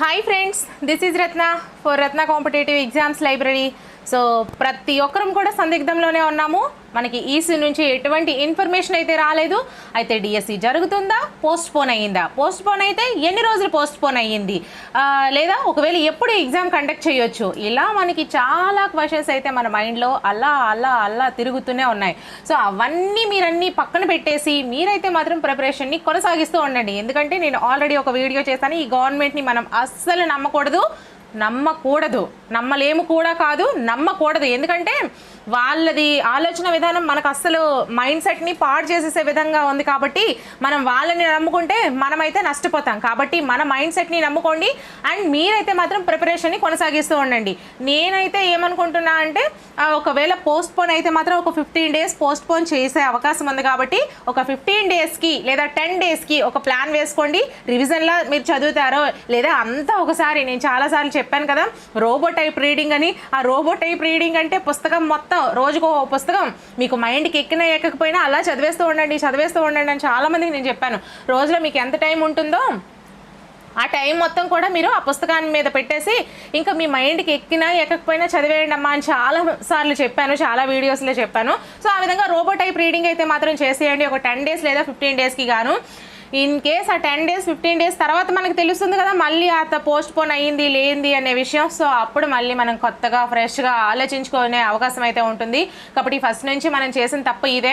Hi friends this is Ratna for Ratna competitive exams library so ప్రతి ఒక్కరం కూడా సందిగ్ధంలోనే ఉన్నాము. మనకి ఈసీ నుంచి ఎటువంటి ఇన్ఫర్మేషన్ అయితే రాలేదు. అయితే డిఎస్సి జరుగుతుందా? పోస్ట్ పోన్ అయ్యిందా? పోస్ట్ పోన్ అయితే ఎన్ని రోజులు పోస్ట్ పోన్ అయ్యింది లేదా ఒకవేళ ఎప్పుడు ఎగ్జామ్ కండక్ట్ చేయొచ్చు? ఇలా మనకి చాలా క్వశ్చన్స్ అయితే మన మైండ్లో అలా అలా అలా తిరుగుతూనే ఉన్నాయి. సో అవన్నీ మీరన్నీ పక్కన పెట్టేసి మీరైతే మాత్రం ప్రిపరేషన్ని కొనసాగిస్తూ ఉండండి. ఎందుకంటే నేను ఆల్రెడీ ఒక వీడియో చేశాను ఈ గవర్నమెంట్ని మనం అస్సలు నమ్మకూడదు. నమ్మకూడదు. నమ్మలేము కూడా కాదు నమ్మకూడదు. ఎందుకంటే వాళ్ళది ఆలోచన విధానం మనకు అస్సలు మైండ్ సెట్ని పాడు చేసేసే విధంగా ఉంది కాబట్టి మనం వాళ్ళని నమ్ముకుంటే మనమైతే నష్టపోతాం. కాబట్టి మన మైండ్ సెట్ని నమ్ముకోండి. అండ్ మీరైతే మాత్రం ప్రిపరేషన్ని కొనసాగిస్తూ ఉండండి. నేనైతే ఏమనుకుంటున్నా అంటే ఒకవేళ పోస్ట్ పోన్ అయితే మాత్రం ఒక ఫిఫ్టీన్ డేస్ పోస్ట్ పోన్ చేసే అవకాశం ఉంది కాబట్టి ఒక ఫిఫ్టీన్ డేస్కి లేదా టెన్ డేస్కి ఒక ప్లాన్ వేసుకోండి. రివిజన్లా మీరు చదువుతారో లేదా అంతా ఒకసారి నేను చాలాసార్లు చెప్పాను కదా రోబోట్ టైప్ రీడింగ్ అని ఆ రోబో టైప్ రీడింగ్ అంటే పుస్తకం మొత్తం రోజుకు పుస్తకం. మీకు మైండ్కి ఎక్కినా ఎక్కకపోయినా అలా చదివేస్తూ ఉండండి చదివేస్తూ ఉండండి అని చాలామందికి నేను చెప్పాను. రోజులో మీకు ఎంత టైం ఉంటుందో ఆ టైం మొత్తం కూడా మీరు ఆ పుస్తకాన్ని మీద పెట్టేసి ఇంకా మీ మైండ్కి ఎక్కినా ఎక్కకపోయినా చదివేయండి అమ్మా అని చాలా సార్లు చెప్పాను చాలా వీడియోస్లో చెప్పాను. సో ఆ విధంగా రోబో టైప్ రీడింగ్ అయితే మాత్రం చేసేయండి. ఒక టెన్ డేస్ లేదా ఫిఫ్టీన్ డేస్కి గాను. ఇన్ కేస్ ఆ టెన్ డేస్ ఫిఫ్టీన్ డేస్ తర్వాత మనకు తెలుస్తుంది కదా మళ్ళీ అత పోస్ట్ పోన్ అయ్యింది లేంది అనే విషయం. సో అప్పుడు మళ్ళీ మనం కొత్తగా ఫ్రెష్గా ఆలోచించుకునే అవకాశం అయితే ఉంటుంది. కాబట్టి ఫస్ట్ నుంచి మనం చేసిన తప్పు ఇదే.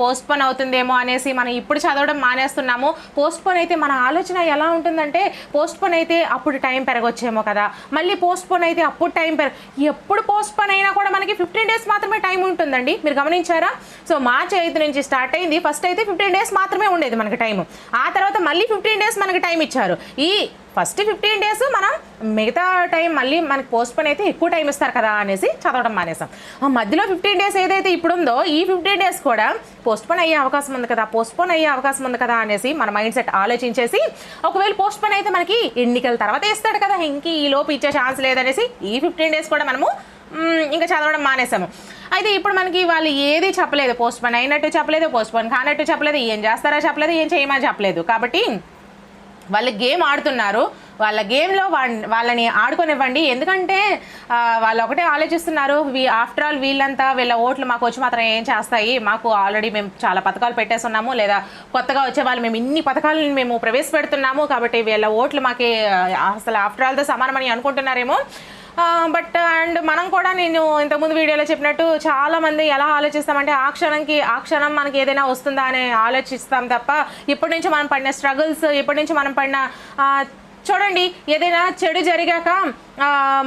పోస్ట్ పోన్ అవుతుందేమో అనేసి మనం ఇప్పుడు చదవడం మానేస్తున్నాము. పోస్ట్ పోన్ అయితే మన ఆలోచన ఎలా ఉంటుందంటే పోస్ట్ పోన్ అయితే అప్పుడు టైం పెరగొచ్చేమో కదా. మళ్ళీ పోస్ట్ పోన్ అయితే అప్పుడు టైం పెరగ ఎప్పుడు పోస్ట్ పోన్ అయినా కూడా మనకి ఫిఫ్టీన్ డేస్ మాత్రమే టైం ఉంటుందండి. మీరు గమనించారా? సో మార్చి ఐదు నుంచి స్టార్ట్ అయింది. ఫస్ట్ అయితే ఫిఫ్టీన్ డేస్ మాత్రమే ఉండేది మనకి టైం ఆ తర్వాత మళ్ళీ ఫిఫ్టీన్ డేస్ మనకి టైం ఇచ్చారు. ఈ ఫస్ట్ ఫిఫ్టీన్ డేస్ మనం మిగతా టైం మళ్ళీ మనకి పోస్ట్ పోన్ అయితే ఎక్కువ టైం ఇస్తారు కదా అనేసి చదవడం మానేసాం ఆ మధ్యలో ఫిఫ్టీన్ డేస్ ఏదైతే ఇప్పుడు ఉందో ఈ ఫిఫ్టీన్ డేస్ కూడా పోస్ట్ పోన్ అయ్యే అవకాశం ఉంది కదా పోస్ట్ పోన్ అయ్యే అవకాశం ఉంది కదా అనేసి మన మైండ్ సెట్ ఆలోచించేసి ఒకవేళ పోస్ట్ పోన్ అయితే మనకి ఎన్నికల తర్వాత ఇస్తాడు కదా ఇంక ఈ లోపు ఇచ్చే ఛాన్స్ లేదనేసి ఈ ఫిఫ్టీన్ డేస్ కూడా మనము ఇంకా చదవడం మానేసాము. అయితే ఇప్పుడు మనకి వాళ్ళు ఏది చెప్పలేదు పోస్ట్ పోన్ అయినట్టు చెప్పలేదు పోస్ట్ పోన్ కానట్టు చెప్పలేదు ఏం చేస్తారా చెప్పలేదు ఏం చేయమని చెప్పలేదు. కాబట్టి వాళ్ళు గేమ్ ఆడుతున్నారు. వాళ్ళ గేమ్లో వాళ్ళని ఆడుకొనివ్వండి. ఎందుకంటే వాళ్ళు ఒకటే ఆలోచిస్తున్నారు. వీ ఆఫ్టర్ ఆల్ వీళ్ళంతా వీళ్ళ ఓట్లు మాకు వచ్చి మాత్రం ఏం చేస్తాయి? మాకు ఆల్రెడీ మేము చాలా పథకాలు పెట్టేస్తున్నాము లేదా కొత్తగా వచ్చే వాళ్ళు మేము ఇన్ని పథకాలను మేము ప్రవేశపెడుతున్నాము కాబట్టి వీళ్ళ ఓట్లు మాకే అసలు ఆఫ్టర్ ఆల్తో సమానమని అనుకుంటున్నారేమో. బట్ అండ్ మనం కూడా నేను ఇంతకుముందు వీడియోలో చెప్పినట్టు చాలామంది ఎలా ఆలోచిస్తామంటే ఆ క్షణంకి ఆ క్షణం మనకి ఏదైనా వస్తుందా అని ఆలోచిస్తాం తప్ప ఇప్పటి నుంచి మనం పడిన స్ట్రగుల్స్ ఇప్పటి నుంచి మనం పడిన చూడండి ఏదైనా చెడు జరిగాక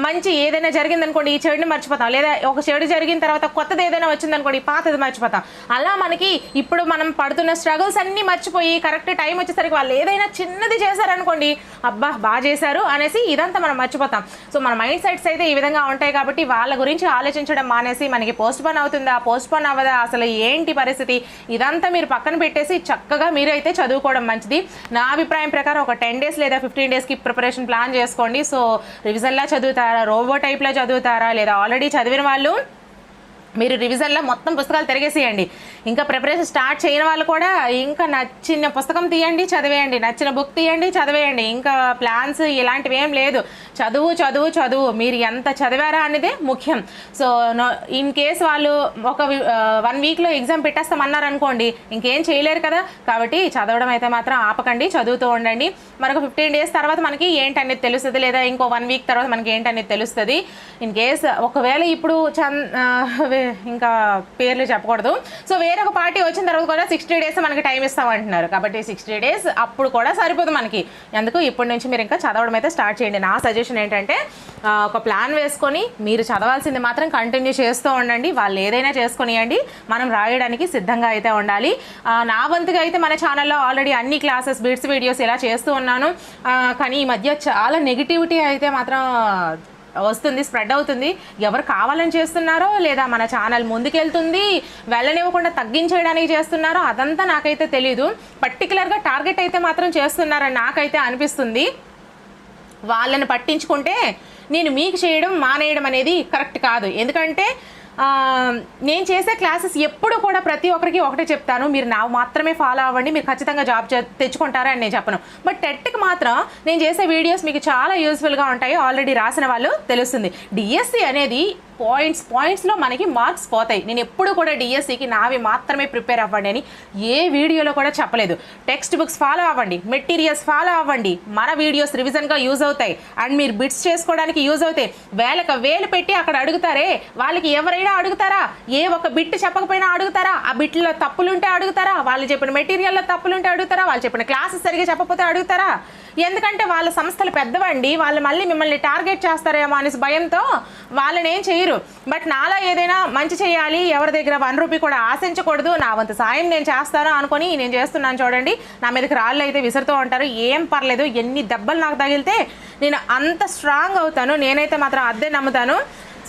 మంచి ఏదైనా జరిగిందనుకోండి ఈ చెడుని మర్చిపోతాం. లేదా ఒక చెడు జరిగిన తర్వాత కొత్తది ఏదైనా వచ్చిందనుకోండి పాతది మర్చిపోతాం. అలా మనకి ఇప్పుడు మనం పడుతున్న స్ట్రగుల్స్ అన్నీ మర్చిపోయి కరెక్ట్ టైం వచ్చేసరికి వాళ్ళు ఏదైనా చిన్నది చేశారనుకోండి అబ్బా బాగా చేశారు అనేసి ఇదంతా మనం మర్చిపోతాం. సో మన మైండ్ సెట్స్ అయితే ఈ విధంగా ఉంటాయి కాబట్టి వాళ్ళ గురించి ఆలోచించడం మానేసి మనకి పోస్ట్ పోన్ అవుతుందా పోస్ట్ పోన్ అవ్వదా అసలు ఏంటి పరిస్థితి ఇదంతా మీరు పక్కన పెట్టేసి చక్కగా మీరైతే చదువుకోవడం మంచిది. నా అభిప్రాయం ప్రకారం ఒక టెన్ డేస్ లేదా ఫిఫ్టీన్ డేస్కి ప్రిపరేషన్ ప్లాన్ చేసుకోండి. సో రివిజన్లా చదువుతారా? రోబో టైప్లో చదువుతారా? లేదా ఆల్రెడీ చదివిన వాళ్ళు మీరు రివిజన్లో మొత్తం పుస్తకాలు తిరిగేసేయండి. ఇంకా ప్రిపరేషన్ స్టార్ట్ చేయని వాళ్ళు కూడా ఇంకా నచ్చిన పుస్తకం తీయండి చదివేయండి. నచ్చిన బుక్ తీయండి చదివేయండి. ఇంకా ప్లాన్స్ ఇలాంటివి ఏం లేదు. చదువు చదువు చదువు. మీరు ఎంత చదివారా అనేదే ముఖ్యం. సో ఇన్ కేస్ వాళ్ళు ఒక వన్ వీక్లో ఎగ్జామ్ పెట్టేస్తామన్నారు అనుకోండి ఇంకేం చేయలేరు కదా. కాబట్టి చదవడం అయితే మాత్రం ఆపకండి చదువుతూ ఉండండి. మరొక ఫిఫ్టీన్ డేస్ తర్వాత మనకి ఏంటనేది తెలుస్తుంది లేదా ఇంకో వన్ వీక్ తర్వాత మనకి ఏంటనేది తెలుస్తుంది. ఇన్ కేస్ ఒకవేళ ఇప్పుడు చన్ ఇంకా పేర్లు చెప్పకూడదు. సో వేరొక పార్టీ వచ్చిన తర్వాత కూడా సిక్స్టీ డేస్ మనకి టైం ఇస్తామంటున్నారు. కాబట్టి సిక్స్టీ డేస్ అప్పుడు కూడా సరిపోదు మనకి. ఎందుకు? ఇప్పటి నుంచి మీరు ఇంకా చదవడం అయితే స్టార్ట్ చేయండి. నా సజెషన్ ఏంటంటే ఒక ప్లాన్ వేసుకొని మీరు చదవాల్సింది మాత్రం కంటిన్యూ చేస్తూ ఉండండి. వాళ్ళు ఏదైనా చేసుకునియండి మనం రాయడానికి సిద్ధంగా అయితే ఉండాలి. నా వంతుగా అయితే మన ఛానల్లో ఆల్రెడీ అన్ని క్లాసెస్ బిట్స్ వీడియోస్ ఇలా చేస్తూ ఉన్నాను. కానీ ఈ మధ్య చాలా నెగిటివిటీ అయితే మాత్రం వస్తుంది స్ప్రెడ్ అవుతుంది. ఎవరు కావాలని చేస్తున్నారో లేదా మన ఛానల్ ముందుకెళ్తుంది వెళ్ళనివ్వకుండా తగ్గించేయడానికి చేస్తున్నారో అదంతా నాకైతే తెలీదు. పర్టికులర్గా టార్గెట్ అయితే మాత్రం చేస్తున్నారని నాకైతే అనిపిస్తుంది. వాళ్ళని పట్టించుకుంటే నేను మీకు చేయడం మానేయడం అనేది కరెక్ట్ కాదు. ఎందుకంటే నేను చేసే క్లాసెస్ ఎప్పుడు కూడా ప్రతి ఒక్కరికి ఒకటే చెప్తాను. మీరు నా మాత్రమే ఫాలో అవ్వండి. మీరు ఖచ్చితంగా జాబ్ తెచ్చుకుంటారా అని నేను చెప్పను. బట్ టెట్కి మాత్రం నేను చేసే వీడియోస్ మీకు చాలా యూస్ఫుల్గా ఉంటాయి. ఆల్రెడీ రాసిన వాళ్ళు తెలుస్తుంది. డిఎస్సి అనేది పాయింట్స్ పాయింట్స్లో మనకి మార్క్స్ పోతాయి. నేను ఎప్పుడు కూడా డిఎస్సికి నావి మాత్రమే ప్రిపేర్ అవ్వండి అని ఏ వీడియోలో కూడా చెప్పలేదు. టెక్స్ట్ బుక్స్ ఫాలో అవ్వండి. మెటీరియల్స్ ఫాలో అవ్వండి. మన వీడియోస్ రివిజన్గా యూజ్ అవుతాయి. అండ్ మీరు బిట్స్ చేసుకోవడానికి యూజ్ అవుతాయి. వేలకు వేలు పెట్టి అక్కడ అడుగుతారే? వాళ్ళకి ఎవరైనా అడుగుతారా? ఏ ఒక్క బిట్ చెప్పకపోయినా అడుగుతారా? ఆ బిట్లో తప్పులుంటే అడుగుతారా? వాళ్ళు చెప్పిన మెటీరియల్లో తప్పులుంటే అడుగుతారా? వాళ్ళు చెప్పిన క్లాసెస్ సరిగా చెప్పకపోతే అడుగుతారా? ఎందుకంటే వాళ్ళ సంస్థలు పెద్దవండి వాళ్ళు మళ్ళీ మిమ్మల్ని టార్గెట్ చేస్తారేమో అనేసి భయంతో వాళ్ళని ఏం చేయరు. బట్ నాలా ఏదైనా మంచి చేయాలి ఎవరి దగ్గర వన్ రూపీ కూడా ఆశించకూడదు నా వంతు సాయం నేను చేస్తాను అనుకొని నేను చేస్తున్నాను చూడండి. నా మీదకి రాళ్ళు అయితే విసురుతూ ఉంటారు. ఏం పర్లేదు ఎన్ని దెబ్బలు నాకు తగిలితే నేను అంత స్ట్రాంగ్ అవుతాను. నేనైతే మాత్రం అద్దె నమ్ముతాను.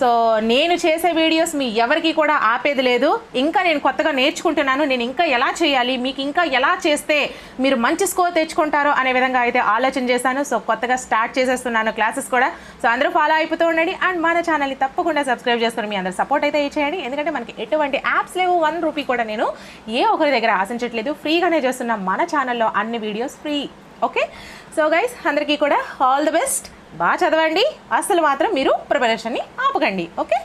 సో నేను చేసే వీడియోస్ మీ ఎవరికి కూడా ఆపేది లేదు. ఇంకా నేను కొత్తగా నేర్చుకుంటున్నాను. నేను ఇంకా ఎలా చేయాలి? మీకు ఇంకా ఎలా చేస్తే మీరు మంచి స్కోర్ తెచ్చుకుంటారో అనే విధంగా అయితే ఆలోచన చేశాను. సో కొత్తగా స్టార్ట్ చేసేస్తున్నాను క్లాసెస్ కూడా. సో అందరూ ఫాలో అయిపోతూ ఉండండి. అండ్ మన ఛానల్ని తప్పకుండా సబ్స్క్రైబ్ చేసుకుని మీ అందరు సపోర్ట్ అయితే ఇచ్చేయండి. ఎందుకంటే మనకి ఎటువంటి యాప్స్ లేవు. వన్ రూపీ కూడా నేను ఏ ఒకరి దగ్గర ఆశించట్లేదు. ఫ్రీగానే చేస్తున్న మన ఛానల్లో అన్ని videos free. Okay? So guys అందరికీ కూడా ఆల్ ది బెస్ట్ బాగా చదవండి. అసలు మాత్రం మీరు ప్రిపరేషన్ని ఆపకండి. ఓకే?